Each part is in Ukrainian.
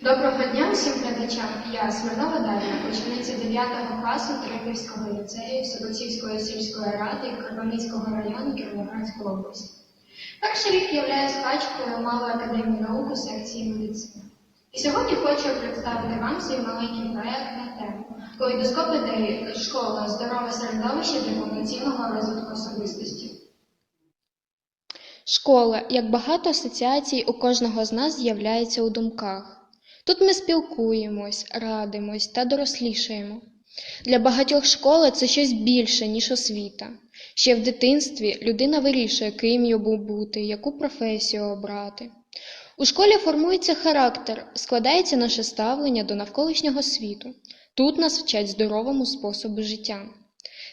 Доброго дня усім глядачам. Я Смирнова Дар'я, учениця 9 класу Тереківського ліцею Сокотівської сільської ради Кропивницького району Кіровоградської області. Перший рік являю скачкою Малої академії наук у секції медицини. І сьогодні хочу представити вам свій маленький проект на тему Калейдоскоп ідеї школа здорове середовище для повноцінного розвитку особистості. Школа, як багато асоціацій, у кожного з нас з'являється у думках. Тут ми спілкуємось, радимось та дорослішаємо. Для багатьох школа це щось більше, ніж освіта. Ще в дитинстві людина вирішує, ким йому бути, яку професію обрати. У школі формується характер, складається наше ставлення до навколишнього світу. Тут нас вчать здоровому способу життя.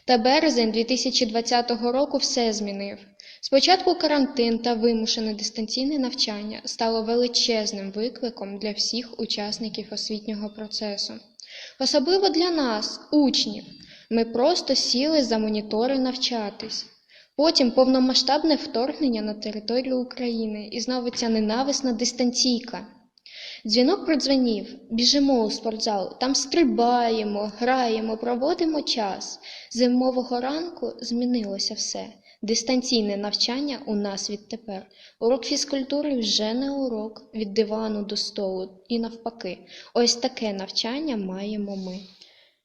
Та березень 2020 року все змінив. Спочатку карантин та вимушене дистанційне навчання стало величезним викликом для всіх учасників освітнього процесу. Особливо для нас, учнів. Ми просто сіли за монітори навчатись. Потім повномасштабне вторгнення на територію України і знову ця ненависна дистанційка. Дзвінок продзвонів, біжимо у спортзал, там стрибаємо, граємо, проводимо час. Зимового ранку змінилося все. Дистанційне навчання у нас відтепер. Урок фізкультури вже не урок від дивану до столу і навпаки. Ось таке навчання маємо ми.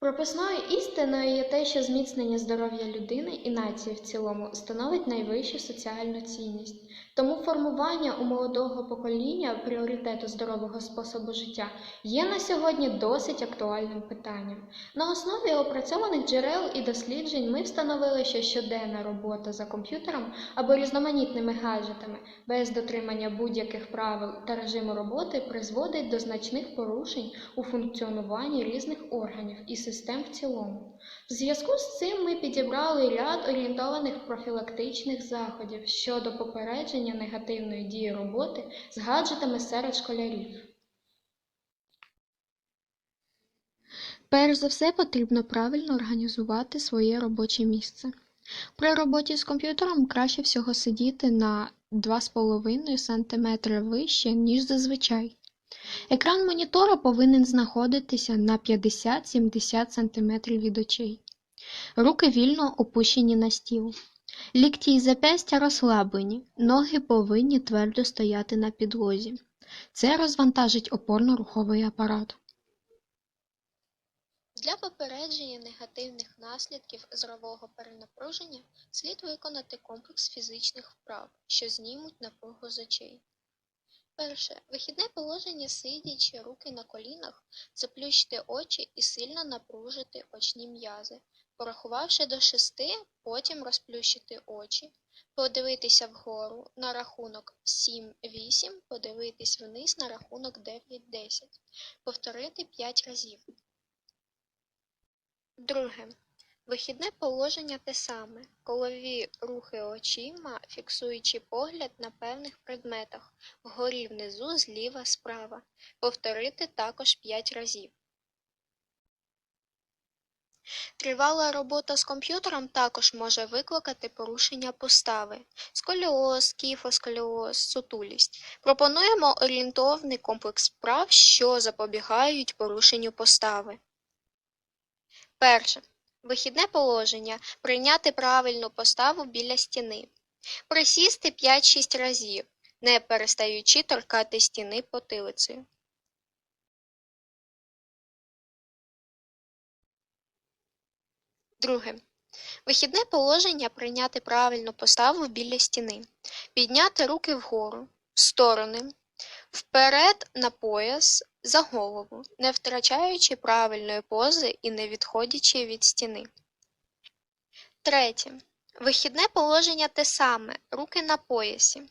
Прописною істиною є те, що зміцнення здоров'я людини і нації в цілому становить найвищу соціальну цінність. Тому формування у молодого покоління пріоритету здорового способу життя є на сьогодні досить актуальним питанням. На основі опрацьованих джерел і досліджень ми встановили, що щоденна робота за комп'ютером або різноманітними гаджетами без дотримання будь-яких правил та режиму роботи призводить до значних порушень у функціонуванні різних органів і систем в цілому. В зв'язку з цим ми підібрали ряд орієнтованих профілактичних заходів щодо попередження негативної дії роботи з серед школярів. Перш за все потрібно правильно організувати своє робоче місце. При роботі з комп'ютером краще всього сидіти на 2,5 см вище, ніж зазвичай. Екран монітора повинен знаходитися на 50-70 см від очей. Руки вільно опущені на стіл. Лікті і зап'ястя розслаблені, ноги повинні твердо стояти на підлозі. Це розвантажить опорно-руховий апарат. Для попередження негативних наслідків зрового перенапруження слід виконати комплекс фізичних вправ, що знімуть напругу з очей. Перше. Вихідне положення сидячи, руки на колінах, заплющити очі і сильно напружити очні м'язи. Порахувавши до шести, потім розплющити очі, подивитися вгору на рахунок 7-8, подивитись вниз на рахунок 9-10, повторити 5 разів. Друге. Вихідне положення те саме. Колові рухи очима, фіксуючи погляд на певних предметах, вгорі внизу, зліва, справа. Повторити також 5 разів. Тривала робота з комп'ютером також може викликати порушення постави, сколіоз, кіфосколіоз, сутулість. Пропонуємо орієнтовний комплекс вправ, що запобігають порушенню постави. Перше. Вихідне положення прийняти правильну поставу біля стіни. Присісти 5-6 разів, не перестаючи торкати стіни потилицею. Друге. Вихідне положення прийняти правильну поставу біля стіни. Підняти руки вгору, в сторони, вперед на пояс, за голову, не втрачаючи правильної пози і не відходячи від стіни. Третє. Вихідне положення те саме. Руки на поясі.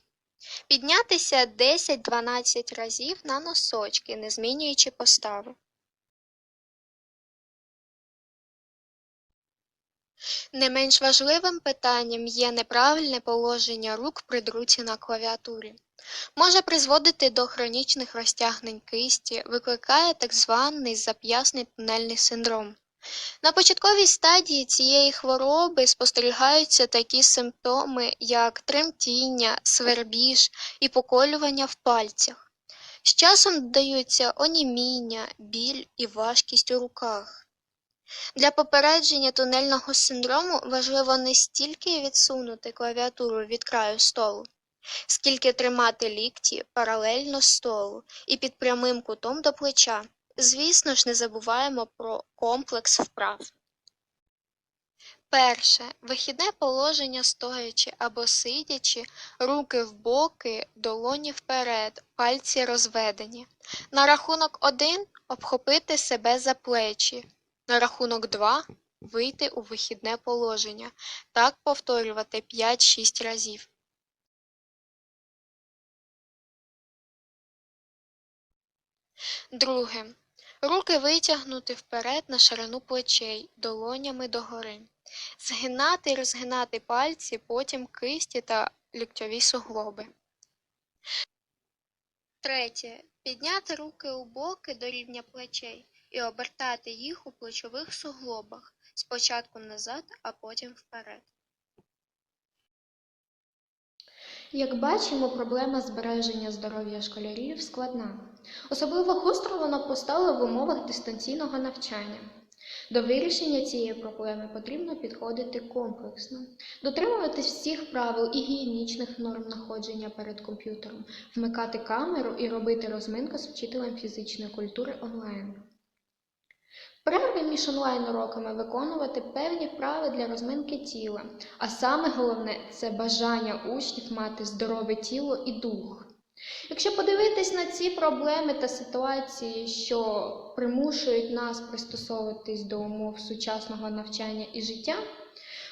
Піднятися 10-12 разів на носочки, не змінюючи постави. Не менш важливим питанням є неправильне положення рук при друці на клавіатурі. Може призводити до хронічних розтягнень кисті, викликає так званий зап'ясний тунельний синдром. На початковій стадії цієї хвороби спостерігаються такі симптоми, як тремтіння, свербіж і поколювання в пальцях. З часом додаються оніміння, біль і важкість у руках. Для попередження тунельного синдрому важливо не стільки відсунути клавіатуру від краю столу, скільки тримати лікті паралельно столу і під прямим кутом до плеча. Звісно ж, не забуваємо про комплекс вправ. Перше. Вихідне положення стоячи або сидячи, руки в боки, долоні вперед, пальці розведені. На рахунок 1 обхопити себе за плечі. На рахунок 2 вийти у вихідне положення. Так повторювати 5-6 разів. Друге. Руки витягнути вперед на ширину плечей, долонями догори. Згинати і розгинати пальці, потім кисті та ліктьові суглоби. Третє. Підняти руки у боки до рівня плечей і обертати їх у плечових суглобах. Спочатку назад, а потім вперед. Як бачимо, проблема збереження здоров'я школярів складна. Особливо гостро вона постала в умовах дистанційного навчання. До вирішення цієї проблеми потрібно підходити комплексно, дотримуватись всіх правил і гігієнічних норм находження перед комп'ютером, вмикати камеру і робити розминку з вчителем фізичної культури онлайн. Перерви між онлайн-уроками виконувати певні вправи для розминки тіла, а саме головне це бажання учнів мати здорове тіло і дух. Якщо подивитись на ці проблеми та ситуації, що примушують нас пристосовуватись до умов сучасного навчання і життя,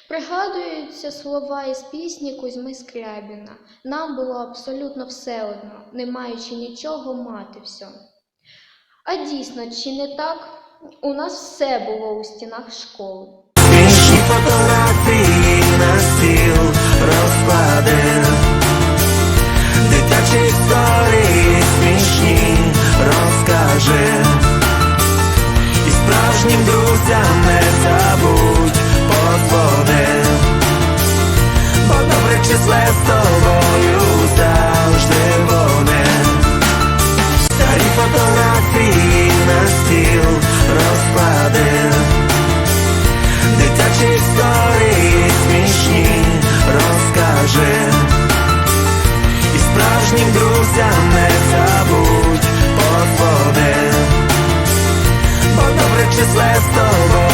пригадуються слова із пісні Кузьми Скрябіна Нам було абсолютно все одно, не маючи нічого мати все. А дійсно, чи не так? У нас все було у стінах школи. Смішні фотографії на стіл розкладе, дитячі історії смішні розкаже, і справжнім друзям не забудь друзям не забудь подзвони, бо добре числе з тобою